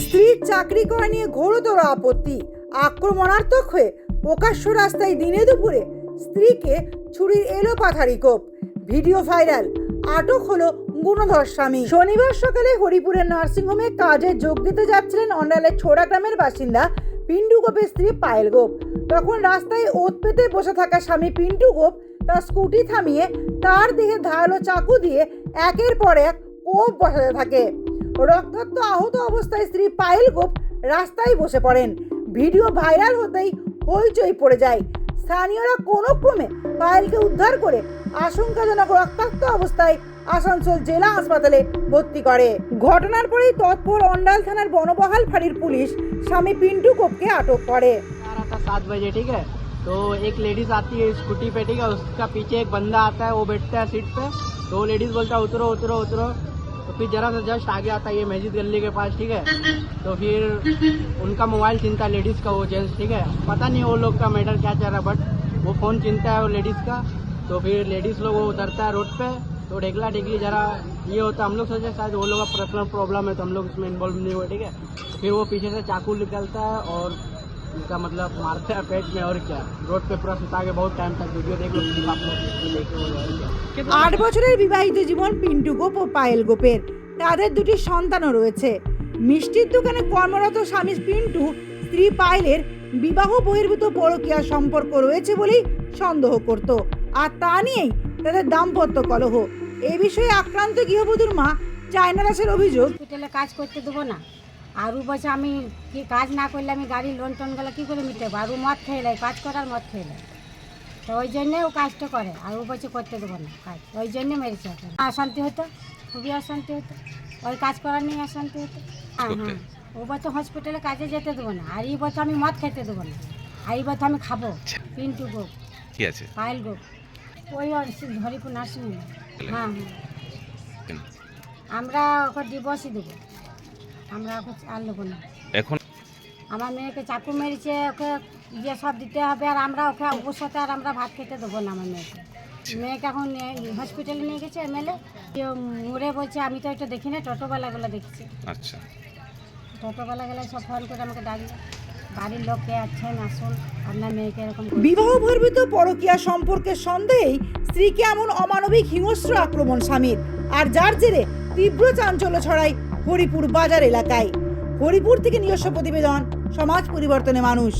স্ত্রীর চাকরি করা নিয়ে ঘোরতর আপত্তি, আক্রমণাত্মক হয়ে প্রকাশ্য রাস্তায় দিনে দুপুরে স্ত্রীকে ছুরির এলো পাথারি কোপ। ভিডিও ভাইরাল, আটক হলো গুণধর স্বামী। শনিবার সকালে হরিপুরের নার্সিংহোমে কাজে যোগ দিতে যাচ্ছিলেন অন্ডালের ছোড়া গ্রামের বাসিন্দা পিন্টু গোপের স্ত্রী পায়েল গোপ। তখন রাস্তায় ওত পেতে বসে থাকা স্বামী পিন্টু গোপ তার স্কুটি থামিয়ে তার দেহে ধারালো চাকু দিয়ে একের পর এক কোপ বসাতে থাকে। রক্তাক্ত আহত অবস্থায় স্ত্রী পায়েল গোপ রাস্তায় বসে পড়েন ভিডিও ভাইরাল হতেই হইচই পড়ে যায় স্থানীয়রা কোনো ক্রমে পায়েলকে উদ্ধার করে আশঙ্কাজনক রক্তাক্ত অবস্থায় আসানসোল জেলা হাসপাতালে ভর্তি করে ঘটনার পরেই তৎপর অন্ডাল থানার বনবহাল ফাঁড়ির পুলিশ স্বামী পিন্টু গোপকে আটক করে आ रहा था सात बजे ठीक है तो एक लेडीज आती है स्कूटी पे ठीक है उसका पीछे एक बंदा आता है वो बैठता है सीट पे तो वो लेडीज बोलता है उतरो उतरो उतरो तो फिर जरा सा जस्ट आगे आता है ये मस्जिद गली के पास, ठीक है? तो फिर उनका मोबाइल चिंता लेडीज़ का, वो जेंट्स, ठीक है? पता नहीं वो लोग का मैटर क्या चल रहा है बट वो फ़ोन चिंता है वो लेडीज़ का। तो फिर लेडीज़ लोग वो उतरता है रोड पे तो ढेकला ढेकली जरा ये होता है। हम लोग सोचे शायद वो लोग का पर्सनल प्रॉब्लम है तो हम लोग इसमें इन्वॉल्व नहीं हुए, ठीक है? फिर वो पीछे से चाकू निकलता है और उनका मतलब मारते हैं पेट में और क्या रोड पे पूरा सुता के बहुत टाइम तक वीडियो देख लो clip आप लोग देखे हो जाएगा আট বছরের বিবাহিত জীবন পিন্টু গোপ ও পায়েল গোপের তাদের দুটি সন্তানও রয়েছে মিষ্টির দোকানে কর্মরত স্বামী পিন্টু স্ত্রী পায়েলের বিবাহ বহির্ভূত পরকীয়া সম্পর্ক রয়েছে বলেই সন্দেহ করত আর তা নিয়েই তাদের দাম্পত্য কলহ এ বিষয়ে আক্রান্ত গৃহবধূর মা চায়না দাসের অভিযোগ হসপিটালে কাজ করতে দেবো না আর ও বলছে আমি কি কাজ না করলে আমি গাড়ির লোন টোনগুলো কী করে মিটাবো? আর ও মদ খেয়ে নেয় কাজ করার মদ খেয়ে নেয়। তো ওই জন্যে ও কাজটা করে আর ও বলছে করতে দেবো না কাজ। ওই জন্যে মেরেছে ওকে। অশান্তি হতো খুবই অশান্তি হতো। ওই কাজ করার নিয়ে অশান্তি হতো। হ্যাঁ হ্যাঁ। ও বলছে হসপিটালে কাজে যেতে দেবো না। আর এই বলছে আমি মদ খেতে দেবো না। আর এই বলছে আমি খাব পিন্টু গোপ কি আছে? পায়েল গোপ ওই হরিপুর নার্সিং হ্যাঁ হ্যাঁ। আমরা ওকে ডিভোর্সই দেবো। আমরা ওকে আর নেব না। এখন আমার মেয়েকে চাকু মেরেছে ওকে ইয়ে সব দিতে হবে আর আমরা ওকে ওর সাথে আর আমরা ভাত খেতে দেবো না আমার মেয়েকে। মেয়েকে এখন হসপিটালে নিয়ে গেছে এমএলএ মুড়ে বলছে আমি তো এটা দেখি না টোটোবেলাগুলো দেখছি। আচ্ছা। টোটোবেলাগুলো সব ফোন করে আমাকে ডাকলো বাড়ির লোককে আছেন আসুন আপনার মেয়েকে এরকম বিবাহ বহির্ভূত পরকীয়া সম্পর্কের সন্দেহেই স্ত্রীকে এমন অমানবিক হিংস্র আক্রমণ স্বামীর। আর যার জেরে তীব্র চাঞ্চল্য ছড়ায় হরিপুর বাজার এলাকায়। হরিপুর থেকে নিজস্ব প্রতিবেদন সমাজ পরিবর্তনে মানুষ।